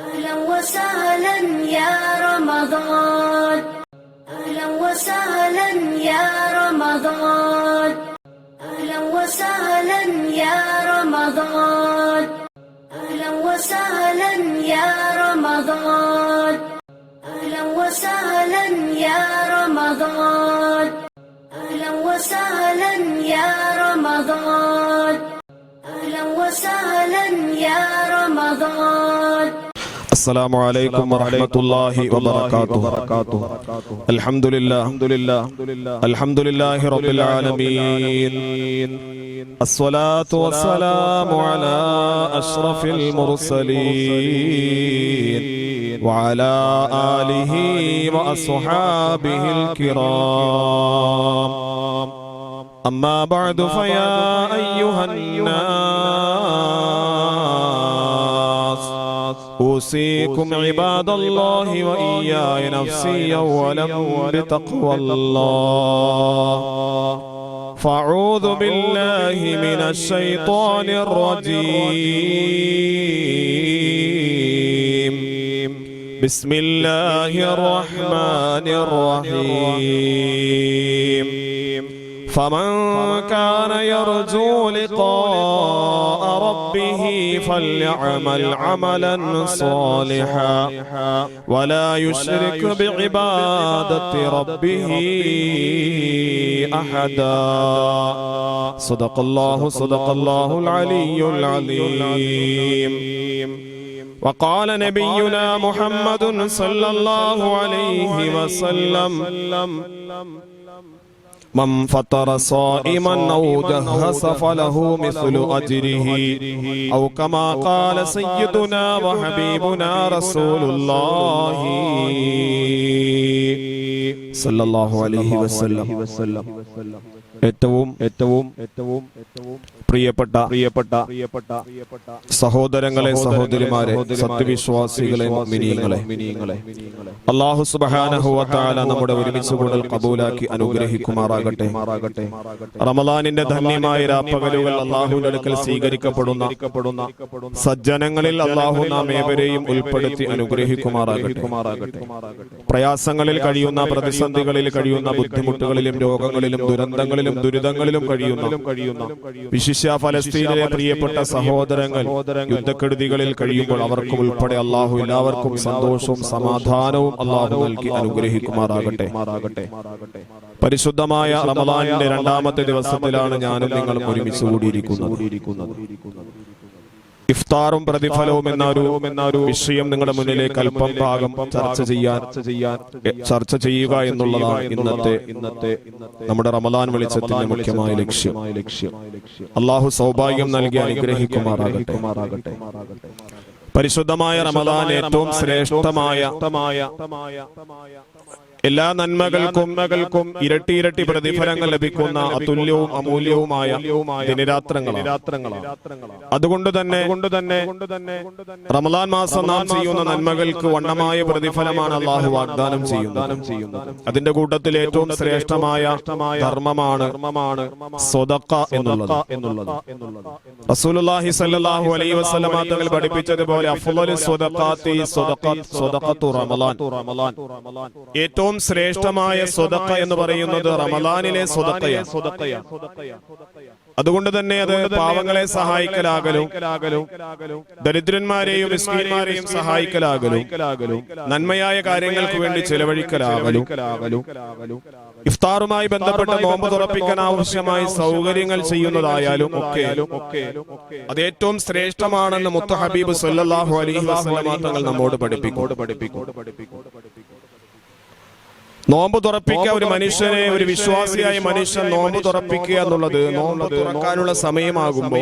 أهلا وسهلا يا رمضان. أهلا وسهلا يا رمضان. أهلا وسهلا يا رمضان. أهلا وسهلا يا رمضان. أهلا وسهلا يا رمضان. أهلا وسهلا يا رمضان. أهلا وسهلا يا رمضان. السلام عليكم ورحمة الله وبركاته. الحمد لله. الحمد لله. رب العالمين. الصلاة والسلام على أشرف المرسلين وعلى آله وأصحابه الكرام. أما بعد فيا أيها الناس. أوصيكم عباد الله وإياي نفسي أولا بتقوى الله. فأعوذ بالله من الشيطان الرجيم. بسم الله الرحمن الرحيم. فمن كان يرجو لقاء ربه فليعمل عملا صالحا. ولا يشرك بعبادة ربه أحدا. صدق الله صدق الله العلي العظيم. وقال نبينا محمد صلى الله عليه وسلم من فطر صائما أو جهز فله مثل أجره أو كما قال سيدنا وحبيبنا رسول الله صلى الله عليه وسلم ഏറ്റവും ഏറ്റവും ഏറ്റവും ഏറ്റവും പ്രിയപ്പെട്ട പ്രിയപ്പെട്ട പ്രിയപ്പെട്ട പ്രിയപ്പെട്ട സഹോദരങ്ങളെ സഹോദരിമാരെ സത്യവിശ്വാസികളെ മിനിയങ്ങളെ അള്ളാഹു സുബഹാനഹുവത്താല നമ്മുടെ ഒരുമിച്ച് കൂടുതൽ കബൂലാക്കി അനുഗ്രഹിക്കുമാറാകട്ടെ. റമദാനിന്റെ ധന്യമായ രാപ്പകലുകൾ അള്ളാഹുവിന്റെ അടുക്കൽ സ്വീകരിക്കപ്പെടുന്ന സജ്ജനങ്ങളിൽ അള്ളാഹു നാം ഏവരെയും ഉൾപ്പെടുത്തി അനുഗ്രഹിക്കുമാറാകട്ടെ. പ്രയാസങ്ങളിൽ കഴിയുന്ന പ്രതിസന്ധികളിൽ കഴിയുന്ന ബുദ്ധിമുട്ടുകളിലും രോഗങ്ങളിലും ദുരന്തങ്ങളിലും ദുരിതങ്ങളിലും കഴിയുന്ന കഴിയുന്ന വിശിഷ്യ ഫലസ്തീനിലെ പ്രിയപ്പെട്ട സഹോദരങ്ങൾ യുദ്ധക്കെടുതികളിൽ കഴിയുമ്പോൾ അവർക്കും ഉൾപ്പെടെ അള്ളാഹു എല്ലാവർക്കും സന്തോഷവും സമാധാനവും അള്ളാഹു നൽകി അനുഗ്രഹിക്കുമാറാകട്ടെ. പരിശുദ്ധമായ റമദാനിന്റെ രണ്ടാമത്തെ ദിവസത്തിലാണ് ഞാനും നിങ്ങളും ഒരുമിച്ച് കൂടിയിരിക്കുന്നത്. ഇഫ്താറും പ്രതിഫലവും എന്നൊരു എന്നൊരു വിഷയം നിങ്ങളുടെ മുന്നിലേക്ക് അല്പം ഭാഗം ചർച്ച ചെയ്യാൻ ചർച്ച ചെയ്യുക എന്നുള്ളതാണ് ഇന്നത്തെ ഇന്നത്തെ നമ്മുടെ റമദാൻ വെളിച്ചത്തിന്റെ മുഖ്യമായ ലക്ഷ്യം. അള്ളാഹു സൗഭാഗ്യം നൽകി അനുഗ്രഹിക്കുമാറാകട്ടെ. പരിശുദ്ധമായ റമദാൻ ഏറ്റവും ശ്രേഷ്ഠമായ എല്ലാ നന്മകൾക്കും നന്മകൾക്കും ഇരട്ടി ഇരട്ടി പ്രതിഫലങ്ങൾ ലഭിക്കുന്ന അതുല്യവും അമൂല്യവുമായ ദിനരാത്രങ്ങളാണ് അതുകൊണ്ട് തന്നെ കൊണ്ട് തന്നെ റമദാൻ മാസം നാം ചെയ്യുന്ന നന്മകൾക്ക് വണ്ണമായ പ്രതിഫലമാണ് അള്ളാഹു വാഗ്ദാനം ചെയ്യുന്നത് അതിന്റെ കൂട്ടത്തിൽ ഏറ്റവും ശ്രേഷ്ഠമായ ധർമ്മമാണ് സ്വതക്ക എന്നുള്ളത് റസൂലുള്ളാഹി സ്വല്ലല്ലാഹു അലൈഹി വസല്ലമ തങ്ങൾ പഠിപ്പിച്ചതുപോലെ അഫ്ളലു സ്വദഖത്ത് സ്വദഖത്തു റമളാൻ ഏറ്റവും ശ്രേഷ്ഠമായ സ്വതക്ക എന്ന് പറയുന്നത് റമദാനിലെ സ്വതക്കയാണ്. അതുകൊണ്ട് തന്നെ അത് പാവങ്ങളെ സഹായിക്കലാകലും ദരിദ്രന്മാരെയും മിസ്കീന്മാരെയും സഹായിക്കലാകലും നന്മയായ കാര്യങ്ങൾക്ക് വേണ്ടി ചെലവഴിക്കലാകലും ഇഫ്താറുമായി ബന്ധപ്പെട്ട നോമ്പ് തുറപ്പിക്കാൻ ആവശ്യമായ സൗകര്യങ്ങൾ ചെയ്യുന്നതായാലും ഒക്കെ അത് ഏറ്റവും ശ്രേഷ്ഠമാണെന്ന് മുത്ത ഹബീബ് സല്ലാഹു അലൈഹി വസല്ലമ തങ്ങൾ നമ്മോട് പഠിപ്പിക്കും. നോമ്പ് തുറപ്പിക്കുക ഒരു മനുഷ്യനെ ഒരു വിശ്വാസിയായ മനുഷ്യൻ നോമ്പ് തുറപ്പിക്കുക എന്നുള്ളത് നോമ്പ് തുറക്കാനുള്ള സമയമാകുമ്പോ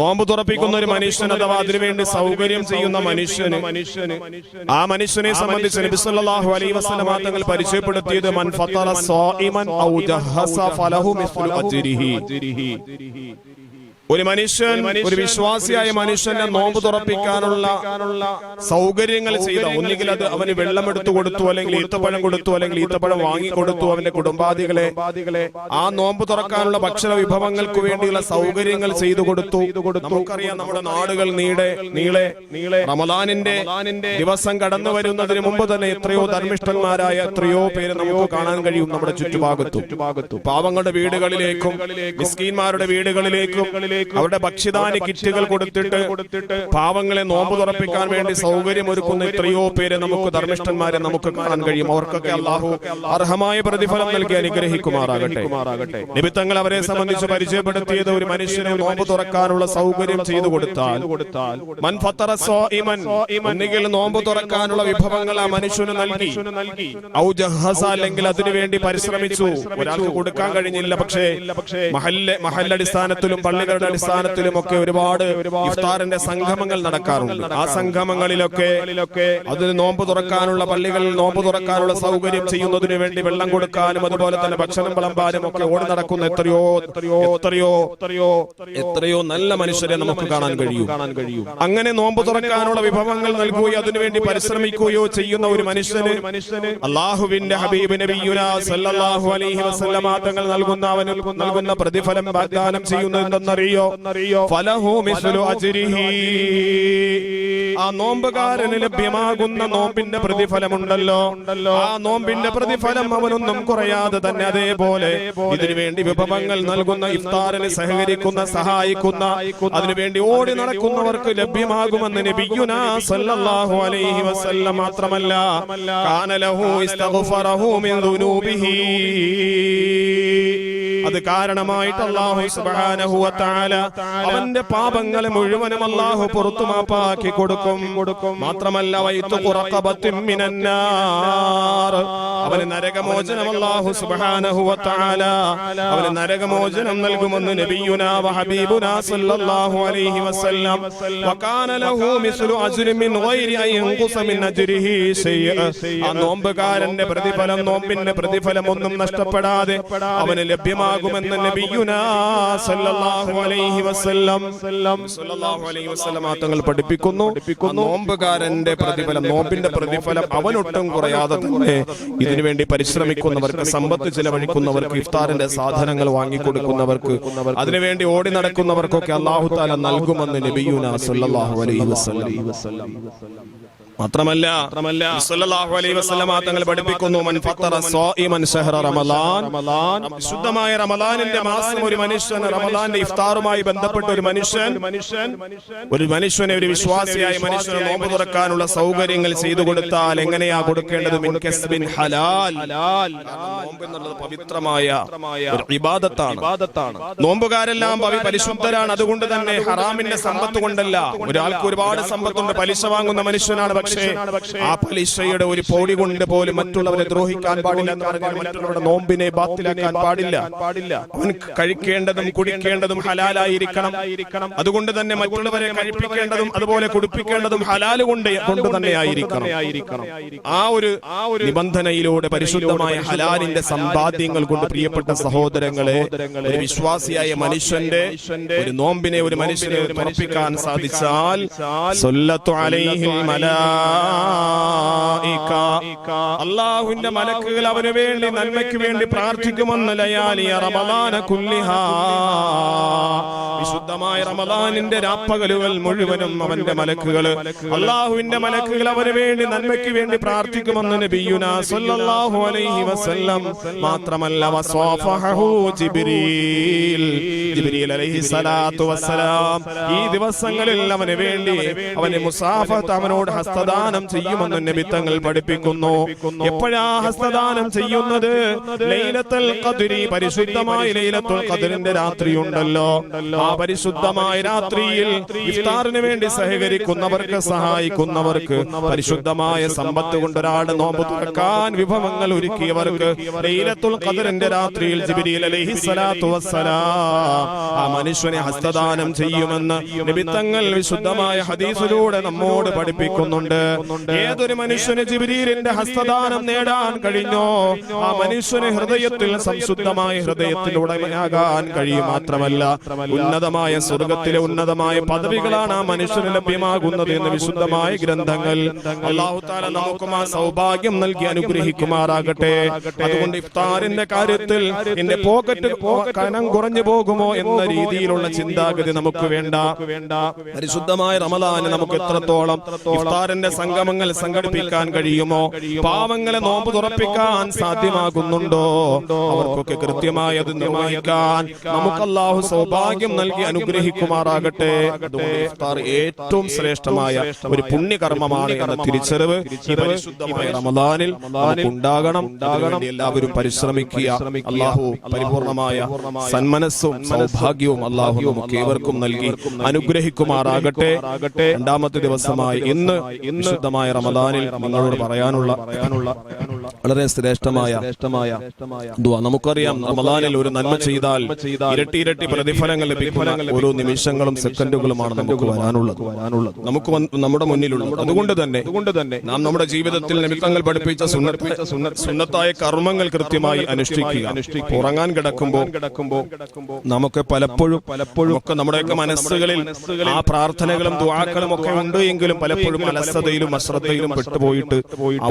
നോമ്പ് തുറപ്പിക്കുന്ന ഒരു മനുഷ്യൻ അഥവാ അതിനുവേണ്ടി സൗകര്യം ചെയ്യുന്ന മനുഷ്യന് മനുഷ്യന് ആ മനുഷ്യനെ സംബന്ധിച്ച് നബി സല്ലല്ലാഹു അലൈഹി വസല്ലമ തങ്ങൾ പരിചയപ്പെടുത്തിയത് മൻ ഫത്തറ ഒരു മനുഷ്യൻ ഒരു വിശ്വാസിയായ മനുഷ്യനെ നോമ്പ് തുറപ്പിക്കാനുള്ള സൗകര്യങ്ങൾ ചെയ്ത ഒന്നുകിൽ അത് അവന് വെള്ളം എടുത്തു കൊടുത്തു അല്ലെങ്കിൽ ഈത്തപ്പഴം കൊടുത്തു അല്ലെങ്കിൽ ഈത്തപ്പഴം വാങ്ങിക്കൊടുത്തു അവന്റെ കുടുംബാദികളെ. ആ നോമ്പ് തുറക്കാനുള്ള ഭക്ഷണ വിഭവങ്ങൾക്ക് വേണ്ടിയുള്ള സൗകര്യങ്ങൾ ചെയ്തു കൊടുത്തു. നമുക്കറിയാം നമ്മുടെ നാടുകൾ നീടെ നീളെ നീളെ റമദാനിന്റെ ദിവസം കടന്നു വരുന്നതിന് മുമ്പ് തന്നെ എത്രയോ ധർമ്മിഷ്ഠന്മാരായ എത്രയോ പേര് നമുക്ക് കാണാൻ കഴിയും നമ്മുടെ ചുറ്റുഭാഗത്തു. പാവങ്ങളുടെ വീടുകളിലേക്കും മിസ്കീന്മാരുടെ വീടുകളിലേക്കും അവരുടെ ഭക്ഷ്യധാന്യ കിറ്റുകൾ കൊടുത്തിട്ട് പാവങ്ങളെ നോമ്പ് തുറപ്പിക്കാൻ വേണ്ടി സൗകര്യം ഒരുക്കുന്ന എത്രയോ പേരെ നമുക്ക് ധർമ്മിഷ്ഠന്മാരെ നമുക്ക് കാണാൻ കഴിയും. അവർക്കൊക്കെ അള്ളാഹു അർഹമായ പ്രതിഫലം നൽകി അനുഗ്രഹിക്കുമാറാകട്ടെ. നിമിത്തങ്ങൾ അവരെ സംബന്ധിച്ച് പരിചയപ്പെടുത്തിയത് ഒരു മനുഷ്യനെ നോമ്പ് തുറക്കാനുള്ള സൗകര്യം ചെയ്തു കൊടുത്താൽ ഒന്നുകിൽ നോമ്പ് തുറക്കാനുള്ള വിഭവങ്ങൾ ആ മനുഷ്യന് നൽകി. അല്ലെങ്കിൽ അതിനുവേണ്ടി പരിശ്രമിച്ചു. ഒരാൾക്ക് കൊടുക്കാൻ കഴിഞ്ഞില്ല പക്ഷേ മഹല്ലെ മഹല്ലടിസ്ഥാനത്തിലും പള്ളികളുടെ അടിസ്ഥാനത്തിലും ഒക്കെ ഒരുപാട് ഇഫ്താറിന്റെ സംഗമങ്ങൾ നടക്കാറുണ്ട്. ആ സംഗമങ്ങളിലൊക്കെ അതിന് നോമ്പ് തുറക്കാനുള്ള പള്ളികളിൽ നോമ്പ് തുറക്കാനുള്ള സൗകര്യം ചെയ്യുന്നതിന് വേണ്ടി വെള്ളം കൊടുക്കാനും അതുപോലെ തന്നെ ഭക്ഷണം വിളമ്പാനും ഒക്കെ ഓടി നടക്കുന്ന എത്രയോ എത്രയോ എത്രയോ എത്രയോ എത്രയോ നല്ല മനുഷ്യരെ നമുക്ക് കാണാൻ കഴിയും. കാണാൻ കഴിയും. അങ്ങനെ നോമ്പ് തുറക്കാനുള്ള വിഭവങ്ങൾ നൽകുകയോ അതിനുവേണ്ടി പരിശ്രമിക്കുകയോ ചെയ്യുന്ന ഒരു മനുഷ്യന് മനുഷ്യന് അള്ളാഹുവിന്റെ ഹബീബ് നബിയുന സല്ലല്ലാഹു അലൈഹി വസല്ലമ തങ്ങൾ നൽകുന്ന അവന് നൽകുന്ന പ്രതിഫലം വാഗ്ദാനം ചെയ്യുന്നത് എന്തെന്നറിയോ ഫലഹു മിസ്ലു അജ്രിഹി. ആ നോമ്പുകാരന് ലഭ്യമാകുന്ന നോമ്പിന്റെ പ്രതിഫലമുണ്ടല്ലോ. ആ നോമ്പിന്റെ പ്രതിഫലം അവനൊന്നും കുറയാതെ തന്നെ അതേപോലെ ഇതിനുവേണ്ടി വിഭവങ്ങൾ നൽകുന്ന ഇഫ്താറിന് സഹകരിക്കുന്ന സഹായിക്കുന്ന അതിനുവേണ്ടി ഓടി നടക്കുന്നവർക്ക് ലഭ്യമാകുമെന്ന് നബിയുനാ സല്ലല്ലാഹു അലൈഹി വസല്ലം മാത്രമല്ല. കാനലഹു ഇസ്തഗ്ഫറഹു മിൻ ദുനൂബിഹി. അത് കാരണമായിട്ട് അള്ളാഹു സുബ്ഹാനഹു വ അവന്റെ പാപങ്ങളെ മുഴുവനും അള്ളാഹു പുറത്തു മാപ്പാക്കി കൊടുക്കും. കൊടുക്കും മാത്രമല്ല വൈത്തു അവന് നരകമോചനം വ തആല അവന് നരകമോചനം നൽകുമെന്ന് നബിയുനാ ഹബീബുനാ സല്ലല്ലാഹു അലൈഹി വസല്ലം. വകാന ലഹു മിസ്ലു മിൻ ഗൈരി അൻ മിൻ നോമ്പുകാരന്റെ പ്രതിഫലം നോമ്പിന്റെ പ്രതിഫലം ഒന്നും നഷ്ടപ്പെടാതെ അവന് ലഭ്യമാകുമെന്ന് വസല്ലം. തങ്ങൾ പഠിപ്പിക്കുന്നു. നോമ്പുകാരന്റെ പ്രതിഫലം നോമ്പിന്റെ പ്രതിഫലം അവനൊട്ടും കുറയാതെ തന്നെ ഇതിനുവേണ്ടി പരിശ്രമിക്കുന്നവർക്ക് സമ്പത്ത് ചിലവഴിക്കുന്നവർക്ക് ഇഫ്താറിന്റെ സാധനങ്ങൾ വാങ്ങിക്കൊടുക്കുന്നവർക്ക് അതിനുവേണ്ടി ഓടി നടക്കുന്നവർക്കൊക്കെ അള്ളാഹു താല നൽകുമെന്ന് നബിയുന സല്ലല്ലാഹു അലൈഹി വസല്ലം. മാത്രമല്ല സല്ലല്ലാഹു അലൈഹി വസല്ലമ തങ്ങൾ പഠിപ്പിക്കുന്നു മൻ ഫത്തറ സ്വാഇമൻ ശഹ്റ റമളാൻ ശുദ്ധമായ റമളാനിന്റെ മാസം ഒരു മനുഷ്യൻ റമളാന്റെ ഇഫ്താറുമായി ബന്ധപ്പെട്ട ഒരു മനുഷ്യൻ ഒരു മനുഷ്യനെ ഒരു വിശ്വാസിയായ മനുഷ്യനെ നോമ്പ് തുറക്കാനുള്ള സൗകര്യങ്ങൾ ചെയ്തു കൊടുത്താൽ എങ്ങനെയാ കൊടുക്കേണ്ടത്? മിൻ കസ്ബിൻ ഹലാൽ. നോമ്പ് എന്നുള്ളത് പവിത്രമായ ഒരു ഇബാദത്താണ്. നോമ്പുകാരെല്ലാം പരിശുദ്ധരാണ്. അതുകൊണ്ട് തന്നെ ഹറാമിന്റെ സമ്പത്ത് കൊണ്ടല്ല. ഒരാൾക്ക് ഒരുപാട് സമ്പത്തുണ്ട്. പലിശ വാങ്ങുന്ന മനുഷ്യനാണ്. പക്ഷേ ആ പലിശയുടെ ഒരു പൊടി കൊണ്ട് പോലും മറ്റുള്ളവരെ ദ്രോഹിക്കാൻ പാടില്ല എന്ന് പറഞ്ഞാൽ മറ്റുള്ളവരുടെ നോമ്പിനെ ബാത്തിലാക്കാൻ പാടില്ല. അവൻ കഴിക്കേണ്ടതും കുടിക്കേണ്ടതും ഹലാലായിരിക്കണം. അതുകൊണ്ട് തന്നെ മറ്റുള്ളവരെ കഴിപ്പിക്കേണ്ടതും അതുപോലെ കുടിപ്പിക്കേണ്ടതും ഹലാൽ കൊണ്ട് കൊണ്ട് തന്നെ ആയിരിക്കണം. ആ ഒരു ആ ഒരു നിബന്ധനയിലൂടെ പരിശുദ്ധമായ ഹലാലിന്റെ സമ്പാദ്യങ്ങൾ കൊണ്ട് പ്രിയപ്പെട്ട സഹോദരങ്ങളെ ഒരു വിശ്വാസിയായ മനുഷ്യന്റെ ഒരു നോമ്പിനെ ഒരു മനുഷ്യനെ തുറപ്പിക്കാൻ സാധിച്ചാൽ അള്ളാഹുവിന്റെ മലക്കുകൾ അവന് വേണ്ടി നന്മയ്ക്ക് വേണ്ടി പ്രാർത്ഥിക്കുമെന്ന് ലയാലിയ റമദാന കുല്ലിഹ. വിശുദ്ധമായ റമദാനിന്റെ രാപ്പകലുകൾ മുഴുവനും അവന്റെ മലക്കുകൾ. അള്ളാഹുവിന്റെ മലക്കുകൾ അവന് വേണ്ടി നന്മയ്ക്ക് വേണ്ടി പ്രാർത്ഥിക്കുമെന്ന് നബിയുന സല്ലല്ലാഹു അലൈഹി വസല്ലം മാത്രമല്ല വസ്വാഫഹു ജിബ്രീൽ. ജിബ്രീൽ അലൈഹി സ്വലാത്തു വസ്സലാം. ഈ ദിവസങ്ങളിൽ അവന് വേണ്ടി അവന് മുസാഫത്ത് അവനോട് ഹസ്തദാനം ചെയ്യുമെന്ന് നിമിത്തങ്ങൾ പഠിപ്പിക്കുന്നു. എപ്പോഴാ ഹസ്തദാനം ചെയ്യുന്നത്? ലൈലത്തുൽ ഖദ്രി പരിശുദ്ധമായ ലൈലത്തുൽ ഖദ്രിന്റെ രാത്രി ഉണ്ടല്ലോ. ആ പരിശുദ്ധമായ രാത്രിയിൽ ഇഫ്താറിന് വേണ്ടി സഹകരിക്കുന്നവർക്ക് സഹായിക്കുന്നവർക്ക് പരിശുദ്ധമായ സമ്പത്ത് കൊണ്ടൊരാട് നോമ്പ് തുറക്കാൻ വിഭവങ്ങൾ ഒരുക്കിയവർക്ക് ലൈലത്തുൽ ഖദ്റിന്റെ രാത്രിയിൽ ജിബ്രീൽ അലൈഹി സ്വലാത്തു വസ്സലാം. ആ മനുഷ്യനെ ഹസ്തദാനം ചെയ്യുമെന്ന് നിമിത്തങ്ങൾ വിശുദ്ധമായ ഹദീസിലൂടെ നമ്മോട് പഠിപ്പിക്കുന്നുണ്ട്. ഏതൊരു മനുഷ്യന് ജിബിരീലിന്റെ ഹസ്തദാനം നേടാൻ കഴിഞ്ഞോ? ആ മനുഷ്യന് ഹൃദയത്തിൽ സംശുദ്ധമായ ഹൃദയത്തിലുടമയാകാൻ കഴിയും മാത്രമല്ല ഉന്നതമായ സ്വർഗത്തിലെ ഉന്നതമായ പദവികളാണ് ആ മനുഷ്യന് ലഭ്യമാകുന്നത് എന്ന് വിശുദ്ധമായ ഗ്രന്ഥങ്ങൾ. അള്ളാഹുത്താല നമുക്കും ആ സൗഭാഗ്യം നൽകി അനുഗ്രഹിക്കുമാറാകട്ടെ. അതുകൊണ്ട് ഇഫ്താറിന്റെ കാര്യത്തിൽ എന്റെ പോക്കറ്റ് കനം കുറഞ്ഞു പോകുമോ എന്ന രീതിയിലുള്ള ചിന്താഗതി നമുക്ക് വേണ്ട. വേണ്ട. പരിശുദ്ധമായ റമദാന് നമുക്ക് എത്രത്തോളം ഇഫ്താറിന്റെ സംഗമങ്ങൾ സംഘടിപ്പിക്കാൻ കഴിയുമോ? പാവങ്ങളെ നോമ്പ് തുറപ്പിക്കാൻ സാധ്യമാകുന്നുണ്ടോ? അവർക്കൊക്കെ കൃത്യമായി അത് നിർവഹിക്കാൻ നമുക്ക് അള്ളാഹു സൗഭാഗ്യം നൽകി അനുഗ്രഹിക്കുമാറാകട്ടെ. ഏറ്റവും ശ്രേഷ്ഠമായ ഒരു പുണ്യകർമ്മമാണ് എന്ന തിരിച്ചറിവ്. പരിശുദ്ധമായ റമദാനിൽ നമുക്ക് ഉണ്ടാകണം. എല്ലാവരും പരിശ്രമിക്കുക. അള്ളാഹു പരിപൂർണമായ സന്മനസ്സും സൗഭാഗ്യവും അള്ളാഹു നമുക്ക് ഏവർക്കും നൽകി അനുഗ്രഹിക്കുമാറാകട്ടെ. രണ്ടാമത്തെ ദിവസമായി ഇന്ന് വിശുദ്ധമായ റമദാനിൽ നിങ്ങളോട് പറയാനുള്ള വളരെ ശ്രേഷ്ഠമായ. നമുക്കറിയാം റമദാനിൽ ഒരു നന്മ ചെയ്താൽ ഇരട്ടി ഇരട്ടി പ്രതിഫലങ്ങൾ ലഭിക്കുന്ന ഓരോ നിമിഷങ്ങളും സെക്കൻഡുകളുമാണ് നമുക്ക് വരാനുള്ളത്. നമുക്ക് നമ്മുടെ മുന്നിലുള്ളത്. അതുകൊണ്ട് തന്നെ അതുകൊണ്ട് തന്നെ നാം നമ്മുടെ ജീവിതത്തിൽ നിമിത്തങ്ങൾ പഠിപ്പിച്ച സുന്നത്ത- സുന്നത്തായ കർമ്മങ്ങൾ കൃത്യമായി അനുഷ്ഠിക്കുക. ഉറങ്ങാൻ കിടക്കുമ്പോൾ കിടക്കുമ്പോൾ നമുക്ക് പലപ്പോഴും പലപ്പോഴും ഒക്കെ നമ്മുടെയൊക്കെ മനസ്സുകളിൽ ആ പ്രാർത്ഥനകളും ദുവാക്കളും ഒക്കെ ഉണ്ട് എങ്കിലും പലപ്പോഴും അശ്രദ്ധയിലും പെട്ടുപോയിട്ട്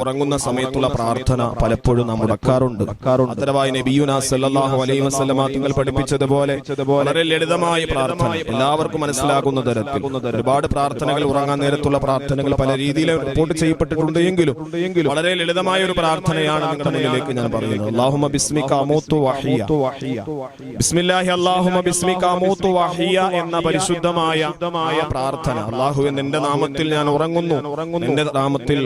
ഉറങ്ങുന്ന സമയത്തുള്ള പ്രാർത്ഥന പലപ്പോഴും നാം മുടക്കാറുണ്ട് അത്തരവായി നബിയുന സല്ലല്ലാഹു അലൈഹി വസല്ലമ തങ്ങൾ പഠിപ്പിച്ചതുപോലെ വളരെ ലളിതമായ പ്രാർത്ഥന എല്ലാവർക്കും മനസ്സിലാകുന്ന തരത്തിൽ. ഒരുപാട് പ്രാർത്ഥനകൾ ഉറങ്ങാൻ നേരത്തുള്ള പ്രാർത്ഥനകൾ പല രീതിയിൽ റിപ്പോർട്ട് ചെയ്യപ്പെട്ടിട്ടുണ്ട് എങ്കിലും വളരെ ലളിതമായ ഒരു പ്രാർത്ഥനയാണ് നിങ്ങളുടെ മുന്നിലേക്ക് ഞാൻ പറയുന്നത്. അല്ലാഹുമ്മ ബിസ്മിക അമൂതു വഹിയ. ബിസ്മില്ലാഹി അല്ലാഹുമ്മ ബിസ്മിക അമൂതു വഹിയ എന്ന പരിശുദ്ധമായ പ്രാർത്ഥന. അള്ളാഹു നിന്റെ നാമത്തിൽ ഞാൻ ഉറങ്ങുന്നു. നിന്റെ നാമത്തിൽ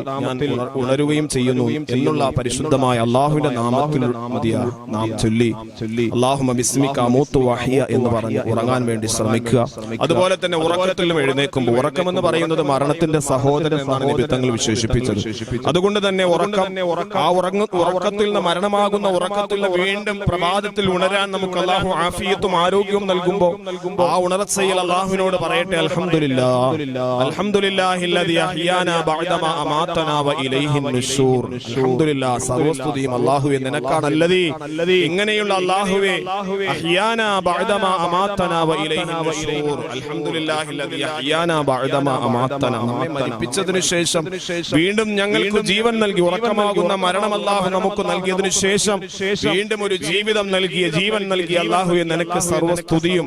ഉണരുകയും ചെയ്യുന്നു എന്നുള്ള പരിശുദ്ധമായ അള്ളാഹുവിന്റെ നാമത്തിൽ നാം ചൊല്ലി. അമൂതു വഹിയ എന്ന് പറഞ്ഞ് ഉറങ്ങാൻ വേണ്ടി ശ്രമിക്കുക. അതുപോലെ തന്നെ ഉറക്കത്തിലും എഴുന്നേക്കുമ്പോൾ ഉറക്കം എന്ന് പറയുന്നത് മരണത്തിന്റെ സഹോദരൻ എന്നാണ് നിമിത്തങ്ങൾ വിശേഷിപ്പിച്ചത്. അതുകൊണ്ട് തന്നെ ഉറക്കം ആ ഉറങ്ങ ഉറക്കത്തിൽ നിന്ന് മരണമാകുന്ന ഉറക്കത്തിൽ നിന്ന് വീണ്ടും പ്രഭാതത്തിൽ ഉണരാൻ നമുക്ക് അള്ളാഹു ആഫിയത്തും ആരോഗ്യവും നൽകുമ്പോൾ ആ ഉണർച്ചയിൽ അള്ളാഹുവിനോട് പറയട്ടെ അലഹമില്ല അൽഹംദുലില്ലാഹി സർവസ്തുതിയും നിനക്കാണല്ലതി. ഇങ്ങനെയുള്ള മരിപ്പിച്ചതിനു ശേഷം വീണ്ടും ഞങ്ങൾക്ക് ജീവൻ നൽകി ഉറക്കമാകുന്ന മരണം അള്ളാഹു നമുക്ക് നൽകിയതിനു ശേഷം വീണ്ടും ഒരു ജീവിതം നൽകിയ ജീവൻ നൽകിയ അല്ലാഹുവേ നിനക്ക് സർവസ്തുതിയും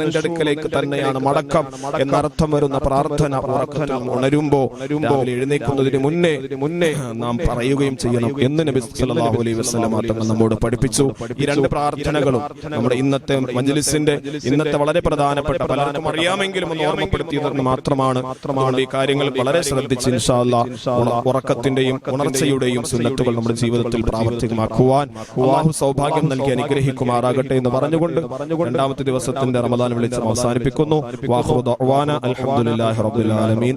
നിന്റെ അടുക്കലേക്ക് തന്നെയാണ് മടക്കം. എന്നർത്ഥം വരുന്ന പ്രാർത്ഥന ഉറക്കത്തിൽ ഉണരുമ്പോ രാവിലെ എഴുന്നേൽക്കുന്നതിന് മുന്നേ മുന്നേ നാം പറയുകയും ചെയ്യണം. എന്ന് നബി സല്ലല്ലാഹു അലൈഹി വസല്ലം തങ്ങൾ നമ്മോട് പഠിപ്പിച്ചു. ഈ രണ്ട് പ്രാർത്ഥനകളും നമ്മുടെ ഇന്നത്തെ മജ്ലിസിന്റെ ഇന്നത്തെ വളരെ പ്രധാനപ്പെട്ട പലർക്കും അറിയാമെങ്കിലും ഒന്ന് ഓർമ്മപ്പെടുത്തിയതെന്ന് മാത്രമാണ്. മാത്രമാണ് ഈ കാര്യങ്ങൾ വളരെ ശ്രദ്ധിച്ച് ഉറക്കത്തിന്റെയും ഉണർച്ചയുടെയും സുന്നത്തുകൾ നമ്മുടെ ജീവിതത്തിൽ പ്രാവർത്തികമാക്കുവാൻ അള്ളാഹു സൗഭാഗ്യം നൽകി അനുഗ്രഹിക്കുമാറാകട്ടെ എന്ന് പറഞ്ഞുകൊണ്ട് രണ്ടാമത്തെ ദിവസത്തിന്റെ റമദാൻ വിളിച്ച് അവസാനിപ്പിക്കുന്നു. വാഹു ആലമീൻ.